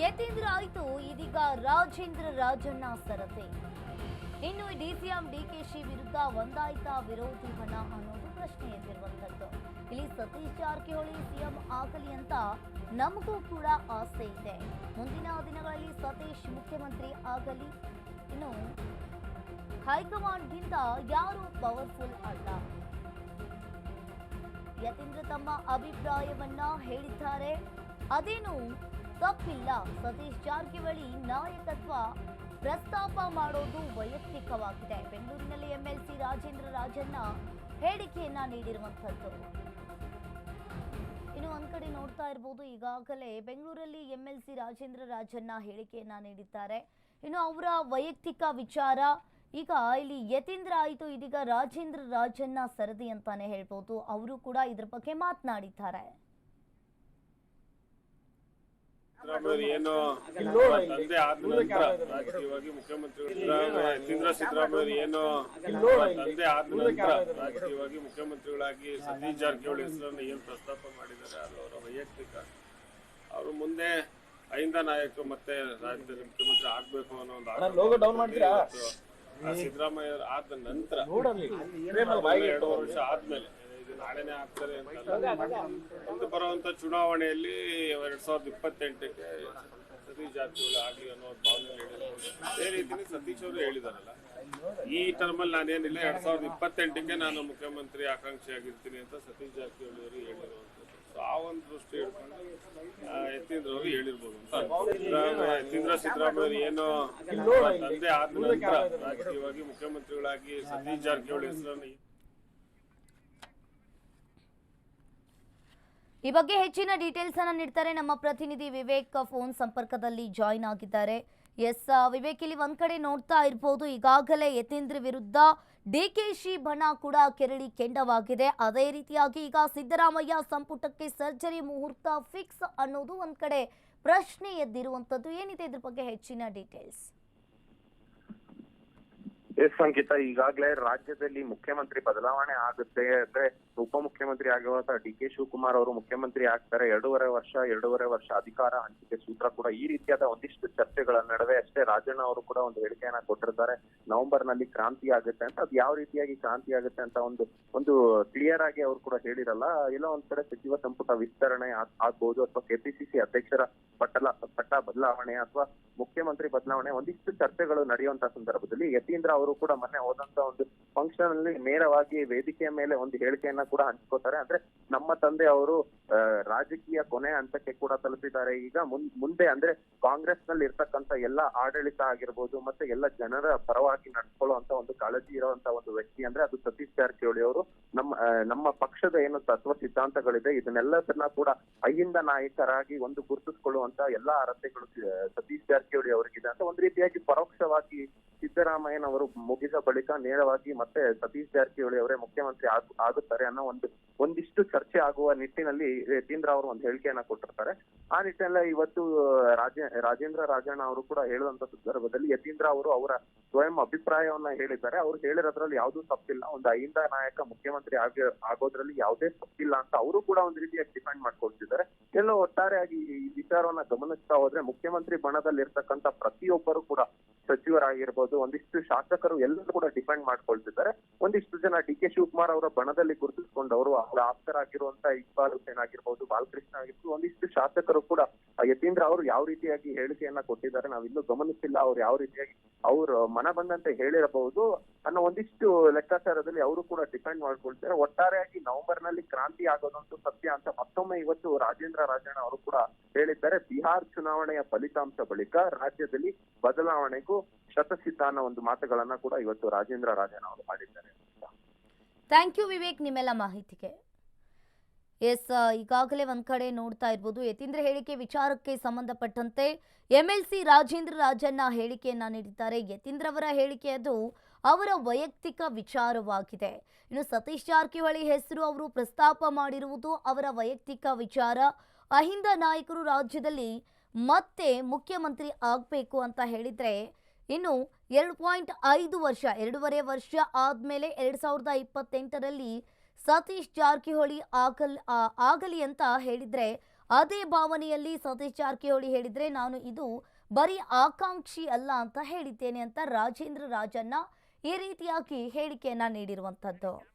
ಯತೀಂದ್ರ ಆಯ್ತು, ಇದೀಗ ರಾಜೇಂದ್ರ ರಾಜಣ್ಣ ಸರತೆ. ಇನ್ನು ಡಿಸಿಎಂ ಡಿಕೆಶಿ ವಿರುದ್ಧ ಒಂದಾಯ್ತಾ ವಿರೋಧಿ ಹಣ ಅನ್ನೋದು ಪ್ರಶ್ನೆ ಎದ್ದಿರುವಂತದ್ದು ಇಲ್ಲಿ ಸತೀಶ್ ಜಾರಕಿಹೊಳಿ ಸಿಎಂ ಆಗಲಿ ಅಂತ ನಮಗೂ ಕೂಡ ಆಸೆ ಇದೆ. ಮುಂದಿನ ದಿನಗಳಲ್ಲಿ ಸತೀಶ್ ಮುಖ್ಯಮಂತ್ರಿ ಆಗಲಿ. ಇನ್ನು ಹೈಕಮಾಂಡ್ಗಿಂತ ಯಾರು ಪವರ್ಫುಲ್ ಅಲ್ಲ. ಯತೀಂದ್ರ ತಮ್ಮ ಅಭಿಪ್ರಾಯವನ್ನ ಹೇಳಿದ್ದಾರೆ. ಅದೇನು ತಪ್ಪಿಲ್ಲ. ಸತೀಶ್ ಜಾರಕಿಹೊಳಿ ನಾಯಕತ್ವ ಪ್ರಸ್ತಾಪ ಮಾಡೋದು ವೈಯಕ್ತಿಕವಾಗಿದೆ. ಬೆಂಗಳೂರಿನಲ್ಲಿ ಎಂಎಲ್ಸಿ ರಾಜೇಂದ್ರ ರಾಜಣ್ಣ ಹೇಳಿಕೆಯನ್ನ ನೀಡಿರುವಂಥದ್ದು. ಇನ್ನು ಒಂದ್ ಕಡೆ ನೋಡ್ತಾ ಇರಬಹುದು ಈಗಾಗಲೇ ಬೆಂಗಳೂರಲ್ಲಿ ಎಂಎಲ್ಸಿ ರಾಜೇಂದ್ರ ರಾಜಣ್ಣ ಹೇಳಿಕೆಯನ್ನ ನೀಡಿದ್ದಾರೆ. ಇನ್ನು ಅವರ ವೈಯಕ್ತಿಕ ವಿಚಾರ, ಈಗ ಇಲ್ಲಿ ಯತೀಂದ್ರ ಆಯಿತು, ಇದೀಗ ರಾಜೇಂದ್ರ ರಾಜಣ್ಣ ಸರದಿ ಅಂತಾನೆ ಹೇಳ್ಬೋದು. ಅವರು ಕೂಡ ಇದ್ರ ಬಗ್ಗೆ ಮಾತನಾಡಿದ್ದಾರೆ. ಸಿದ್ದರಾಮಯ್ಯ ಏನು ತಂದೆ ಆದ ನಂತರ ರಾಜಕೀಯವಾಗಿ ಮುಖ್ಯಮಂತ್ರಿ ಯತೀಂದ್ರ ಸಿದ್ದರಾಮಯ್ಯ ಏನು ತಂದೆ ಆದ ನಂತರ ರಾಜಕೀಯವಾಗಿ ಮುಖ್ಯಮಂತ್ರಿಗಳಾಗಿ ಸತೀಶ್ ಜಾರಕಿಹೊಳಿ ಹೆಸರನ್ನು ಏನು ಪ್ರಸ್ತಾಪ ಮಾಡಿದ್ದಾರೆ ಅದು ಅವರ ವೈಯಕ್ತಿಕ? ಅವರು ಮುಂದೆ ಐಂದ ನಾಯಕ ಮತ್ತೆ ರಾಜ್ಯದಲ್ಲಿ ಮುಖ್ಯಮಂತ್ರಿ ಆಗ್ಬೇಕು ಅನ್ನೋ ಒಂದು ಸಿದ್ದರಾಮಯ್ಯ ಆದ ನಂತರ ಎರಡು ವರ್ಷ ಆದ್ಮೇಲೆ ನಾಳೆನೆ ಆಗ್ತಾರೆ ಅಂತ ಬರುವಂತ ಚುನಾವಣೆಯಲ್ಲಿ ಎರಡ್ ಸಾವಿರದ ಇಪ್ಪತ್ತೆಂಟಕ್ಕೆ ಸತೀಶ್ ಜಾರಕಿಹೊಳಿ ಆಗ್ಲಿ ಅನ್ನೋ ಭಾವನೆ ಅದೇ ರೀತಿನೇ ಸತೀಶ್ ಅವರು ಹೇಳಿದಾರಲ್ಲ. ಈ ಟರ್ಮಲ್ಲಿ ನಾನೇನಿಲ್ಲ, ಎರಡ್ ಸಾವಿರದ ಇಪ್ಪತ್ತೆಂಟಕ್ಕೆ ನಾನು ಮುಖ್ಯಮಂತ್ರಿ ಆಕಾಂಕ್ಷಿ ಆಗಿರ್ತೀನಿ ಅಂತ ಸತೀಶ್ ಜಾರಕಿಹೊಳಿ ಅವರು ಹೇಳಿರುವಂತದ್ದು ಸೊ ಆ ಒಂದು ದೃಷ್ಟಿ ಹಿಡ್ಕೊಂಡು ಯತೀಂದ್ರ ಅವರು ಹೇಳಿರ್ಬೋದು ಅಂತ ಯತೀಂದ್ರ ಸಿದ್ದರಾಮಯ್ಯ ಏನು ತಂದೆ ಆದ ನಂತರ ರಾಜಕೀಯವಾಗಿ ಮುಖ್ಯಮಂತ್ರಿಗಳಾಗಿ ಸತೀಶ್ ಜಾರಕಿಹೊಳಿ ಹೆಸರನ್ನು ಈ ಬಗ್ಗೆ ಹೆಚ್ಚಿನ ಡೀಟೇಲ್ಸ್ ಅನ್ನ ನೀಡ್ತಾರೆ ನಮ್ಮ ಪ್ರತಿನಿಧಿ ವಿವೇಕ್ ಫೋನ್ ಸಂಪರ್ಕದಲ್ಲಿ ಜಾಯಿನ್ ಆಗಿದ್ದಾರೆ. ಎಸ್ ವಿವೇಕ್, ಇಲ್ಲಿ ಒಂದ್ ಕಡೆ ನೋಡ್ತಾ ಇರ್ಬೋದು, ಈಗಾಗಲೇ ಯತೀಂದ್ರ ವಿರುದ್ಧ ಡಿಕೆಶಿ ಬಣ ಕೂಡ ಕೆರಳಿ ಕೆಂಡವಾಗಿದೆ. ಅದೇ ರೀತಿಯಾಗಿ ಈಗ ಸಿದ್ದರಾಮಯ್ಯ ಸಂಪುಟಕ್ಕೆ ಸರ್ಜರಿ ಮುಹೂರ್ತ ಫಿಕ್ಸ್ ಅನ್ನೋದು ಒಂದ್ ಕಡೆ ಪ್ರಶ್ನೆ ಎದ್ದಿರುವಂತದ್ದು ಏನಿದೆ ಇದ್ರ ಬಗ್ಗೆ ಹೆಚ್ಚಿನ ಡೀಟೇಲ್ಸ್ ಎಸ್ ಸಂಕಿತ, ಈಗಾಗಲೇ ರಾಜ್ಯದಲ್ಲಿ ಮುಖ್ಯಮಂತ್ರಿ ಬದಲಾವಣೆ ಆಗುತ್ತೆ ಅಂದ್ರೆ ಉಪಮುಖ್ಯಮಂತ್ರಿ ಆಗಿರುವಂತಹ ಡಿ ಕೆ ಶಿವಕುಮಾರ್ ಅವರು ಮುಖ್ಯಮಂತ್ರಿ ಆಗ್ತಾರೆ, ಎರಡೂವರೆ ವರ್ಷ ಎರಡೂವರೆ ವರ್ಷ ಅಧಿಕಾರ ಹಂಚಿಕೆ ಸೂತ್ರ ಕೂಡ ಈ ರೀತಿಯಾದ ಒಂದಿಷ್ಟು ಚರ್ಚೆಗಳ ನಡುವೆ ಅಷ್ಟೇ ರಾಜಣ್ಣ ಅವರು ಕೂಡ ಒಂದು ಹೇಳಿಕೆಯನ್ನ ಕೊಟ್ಟಿರ್ತಾರೆ ನವೆಂಬರ್ನಲ್ಲಿ ಕ್ರಾಂತಿ ಆಗುತ್ತೆ ಅಂತ, ಅದು ಯಾವ ರೀತಿಯಾಗಿ ಕ್ರಾಂತಿ ಆಗುತ್ತೆ ಅಂತ ಒಂದು ಒಂದು ಕ್ಲಿಯರ್ ಆಗಿ ಅವರು ಕೂಡ ಹೇಳಿರಲ್ಲ, ಎಲ್ಲೋ ಒಂದ್ ಕಡೆ ಸಚಿವ ಸಂಪುಟ ವಿಸ್ತರಣೆ ಆಗ್- ಆಗ್ಬಹುದು ಅಥವಾ ಕೆಪಿಸಿಸಿ ಅಧ್ಯಕ್ಷರ ಪಟ್ಟಲ, ಪಟ್ಟ ಬದಲಾವಣೆ ಅಥವಾ ಮುಖ್ಯಮಂತ್ರಿ ಬದಲಾವಣೆ ಒಂದಿಷ್ಟು ಚರ್ಚೆಗಳು ನಡೆಯುವಂತ ಸಂದರ್ಭದಲ್ಲಿ ಯತೀಂದ್ರ ಅವರು ಕೂಡ ಮೊನ್ನೆ ಹೋದಂತ ಒಂದು ಫಂಕ್ಷನ್ ಅಲ್ಲಿ ನೇರವಾಗಿ ವೇದಿಕೆಯ ಮೇಲೆ ಒಂದು ಹೇಳಿಕೆಯನ್ನ ಕೂಡ ಹಂಚ್ಕೋತಾರೆ. ಅಂದ್ರೆ ನಮ್ಮ ತಂದೆ ಅವರು ರಾಜಕೀಯ ಕೊನೆ ಹಂತಕ್ಕೆ ಕೂಡ ತಲುಪಿದ್ದಾರೆ. ಈಗ ಮುಂದೆ ಅಂದ್ರೆ ಕಾಂಗ್ರೆಸ್ನಲ್ಲಿ ಇರ್ತಕ್ಕಂತ ಎಲ್ಲ ಆಡಳಿತ ಆಗಿರ್ಬೋದು, ಮತ್ತೆ ಎಲ್ಲ ಜನರ ಪರವಾಗಿ ನಡ್ಕೊಳ್ಳುವಂತ ಒಂದು ಕಾಳಜಿ ಇರುವಂತ ಒಂದು ವ್ಯಕ್ತಿ ಅಂದ್ರೆ ಅದು ಸತೀಶ್ ಜಾರಕಿಹೊಳಿ ಅವರು. ನಮ್ಮ ನಮ್ಮ ಪಕ್ಷದ ಏನು ತತ್ವ ಸಿದ್ಧಾಂತಗಳಿದೆ, ಇದನ್ನೆಲ್ಲದನ್ನ ಕೂಡ ಅಹಿಂದ ನಾಯಕರಾಗಿ ಒಂದು ಗುರುತಿಸಿಕೊಳ್ಳುವಂತ ಎಲ್ಲಾ ಅರ್ಹತೆಗಳು ಸತೀಶ್ ಜಾರಕಿಹೊಳಿ ಅವರಿಗಿದೆ. ಅಂತ ಒಂದು ರೀತಿಯಾಗಿ ಪರೋಕ್ಷವಾಗಿ ಸಿದ್ದರಾಮಯ್ಯನವರು ಮುಗಿದ ಬಳಿಕ ನೇರವಾಗಿ ಮತ್ತೆ ಸತೀಶ್ ಜಾರಕಿಹೊಳಿ ಅವರೇ ಮುಖ್ಯಮಂತ್ರಿ ಆಗುತ್ತಾರೆ ಅನ್ನೋ ಒಂದು, ಒಂದಿಷ್ಟು ಚರ್ಚೆ ಆಗುವ ನಿಟ್ಟಿನಲ್ಲಿ ಯತೀಂದ್ರ ಅವರು ಒಂದು ಹೇಳಿಕೆಯನ್ನ ಕೊಟ್ಟಿರ್ತಾರೆ. ಆ ನಿಟ್ಟಿನಲ್ಲಿ ಇವತ್ತು ರಾಜೇ, ರಾಜೇಂದ್ರ ರಾಜಣ್ಣ ಅವರು ಕೂಡ ಹೇಳುವಂತ ಸಂದರ್ಭದಲ್ಲಿ ಯತೀಂದ್ರ ಅವರು ಅವರ ಸ್ವಯಂ ಅಭಿಪ್ರಾಯವನ್ನ ಹೇಳಿದ್ದಾರೆ. ಅವ್ರು ಹೇಳಿರೋದ್ರಲ್ಲಿ ಯಾವುದೂ ತಪ್ಪಿಲ್ಲ. ಒಂದು ಅಹಿಂದ ನಾಯಕ ಮುಖ್ಯಮಂತ್ರಿ ಆಗಿ, ಆಗೋದ್ರಲ್ಲಿ ಯಾವುದೇ ತಪ್ಪಿಲ್ಲ ಅಂತ ಅವರು ಕೂಡ ಒಂದು ರೀತಿಯಾಗಿ ಡಿಪೆಂಡ್ ಮಾಡ್ಕೊಳ್ತಿದ್ದಾರೆ. ಎಲ್ಲೋ ಒಟ್ಟಾರೆಯಾಗಿ ಈ ವಿಚಾರವನ್ನ ಗಮನಿಸ್ತಾ ಹೋದ್ರೆ ಮುಖ್ಯಮಂತ್ರಿ ಬಣದಲ್ಲಿ ಇರ್ತಕ್ಕಂತ ಪ್ರತಿಯೊಬ್ಬರು ಕೂಡ ಸಚಿವರಾಗಿರ್ಬೋದು, ಒಂದಿಷ್ಟು ಶಾಸಕರು ಎಲ್ಲರೂ ಕೂಡ ಡಿಪೆಂಡ್ ಮಾಡ್ಕೊಳ್ತಿದ್ದಾರೆ. ಒಂದಿಷ್ಟು ಜನ ಡಿ ಕೆ ಶಿವಕುಮಾರ್ ಅವರ ಬಣದಲ್ಲಿ ಗುರುತಿಸಿಕೊಂಡವರು ಅವರ ಆಪ್ತರಾಗಿರುವಂತಹ ಇಕ್ಬಾಲ್ ಹುಸೇನ್ ಆಗಿರ್ಬೋದು, ಬಾಲಕೃಷ್ಣ ಆಗಿರ್ಬೋದು, ಒಂದಿಷ್ಟು ಶಾಸಕರು ಕೂಡ ಯತೀಂದ್ರ ಅವರು ಯಾವ ರೀತಿಯಾಗಿ ಹೇಳಿಕೆಯನ್ನ ಕೊಟ್ಟಿದ್ದಾರೆ ನಾವಿನ್ನೂ ಗಮನಿಸಿಲ್ಲ ಅವ್ರು ಯಾವ ರೀತಿಯಾಗಿ ಅವ್ರ ಮನ ಬಂದಂತೆ ಹೇಳಿರಬಹುದು. ಅನ್ನೋ ಒಂದಿಷ್ಟು ಲೆಕ್ಕಾಚಾರದಲ್ಲಿ ಅವರು ಕೂಡ ಡಿಪೆಂಡ್ ಮಾಡ್ಕೊಳ್ತಾರೆ. ಒಟ್ಟಾರೆಯಾಗಿ ನವೆಂಬರ್ನಲ್ಲಿ ಕ್ರಾಂತಿ ಆಗೋದಂತೂ ಸತ್ಯ ಅಂತ ಮತ್ತೊಮ್ಮೆ ಇವತ್ತು ರಾಜೇಂದ್ರ ರಾಜಣ್ಣ ಅವರು ಕೂಡ ಹೇಳಿದ್ದಾರೆ. ಬಿಹಾರ್ ಚುನಾವಣೆಯ ಫಲಿತಾಂಶ ಬಳಿಕ ರಾಜ್ಯದಲ್ಲಿ ಬದಲಾವಣೆಗೂ ಶತಸಿದ್ಧ ಅನ್ನೋ ಒಂದು ಮಾತುಗಳನ್ನ ಕೂಡ ಇವತ್ತು ರಾಜೇಂದ್ರ ರಾಜಣ್ಣ ಅವರು ಮಾಡಿದ್ದಾರೆ ಥ್ಯಾಂಕ್ ಯು ವಿವೇಕ್ ನಿಮ್ಮೆಲ್ಲ ಮಾಹಿತಿಗೆ. ಎಸ್ ಈಗಾಗಲೇ ಒಂದ್ ಕಡೆ ನೋಡ್ತಾ ಇರ್ಬೋದು. ಯತೀಂದ್ರ ಹೇಳಿಕೆ ವಿಚಾರಕ್ಕೆ ಸಂಬಂಧಪಟ್ಟಂತೆ ಎಂಎಲ್ಸಿ ರಾಜೇಂದ್ರ ರಾಜಣ್ಣ ಹೇಳಿಕೆಯನ್ನ ನೀಡಿದ್ದಾರೆ. ಯತೀಂದ್ರ ಅವರ ಹೇಳಿಕೆ ಅದು ಅವರ ವೈಯಕ್ತಿಕ ವಿಚಾರವಾಗಿದೆ. ಇನ್ನು ಸತೀಶ್ ಜಾರಕಿಹೊಳಿ ಹೆಸರು ಅವರು ಪ್ರಸ್ತಾಪ ಮಾಡಿರುವುದು ಅವರ ವೈಯಕ್ತಿಕ ವಿಚಾರ. ಅಹಿಂದ ನಾಯಕರು ರಾಜ್ಯದಲ್ಲಿ ಮತ್ತೆ ಮುಖ್ಯಮಂತ್ರಿ ಆಗಬೇಕು ಅಂತ ಹೇಳಿದ್ರೆ ಇನ್ನು ಎರಡು ಪಾಯಿಂಟ್ ಐದು ವರ್ಷ, ಎರಡೂವರೆ ವರ್ಷ ಆದಮೇಲೆ ಎರಡು ಸಾವಿರದ ಇಪ್ಪತ್ತೆಂಟರಲ್ಲಿ ಸತೀಶ್ ಜಾರಕಿಹೊಳಿ ಆಗಲ್ ಆಗಲಿ ಅಂತ ಹೇಳಿದ್ರೆ ಅದೇ ಭಾವನೆಯಲ್ಲಿ ಸತೀಶ್ ಜಾರಕಿಹೊಳಿ ಹೇಳಿದ್ರೆ ನಾನು ಇದು ಬರೀ ಆಕಾಂಕ್ಷಿ ಅಲ್ಲ ಅಂತ ಹೇಳಿದ್ದೇನೆ ಅಂತ ರಾಜೇಂದ್ರ ರಾಜಣ್ಣ ಈ ರೀತಿಯಾಗಿ ಹೇಳಿಕೆಯನ್ನ ನೀಡಿರುವಂಥದ್ದು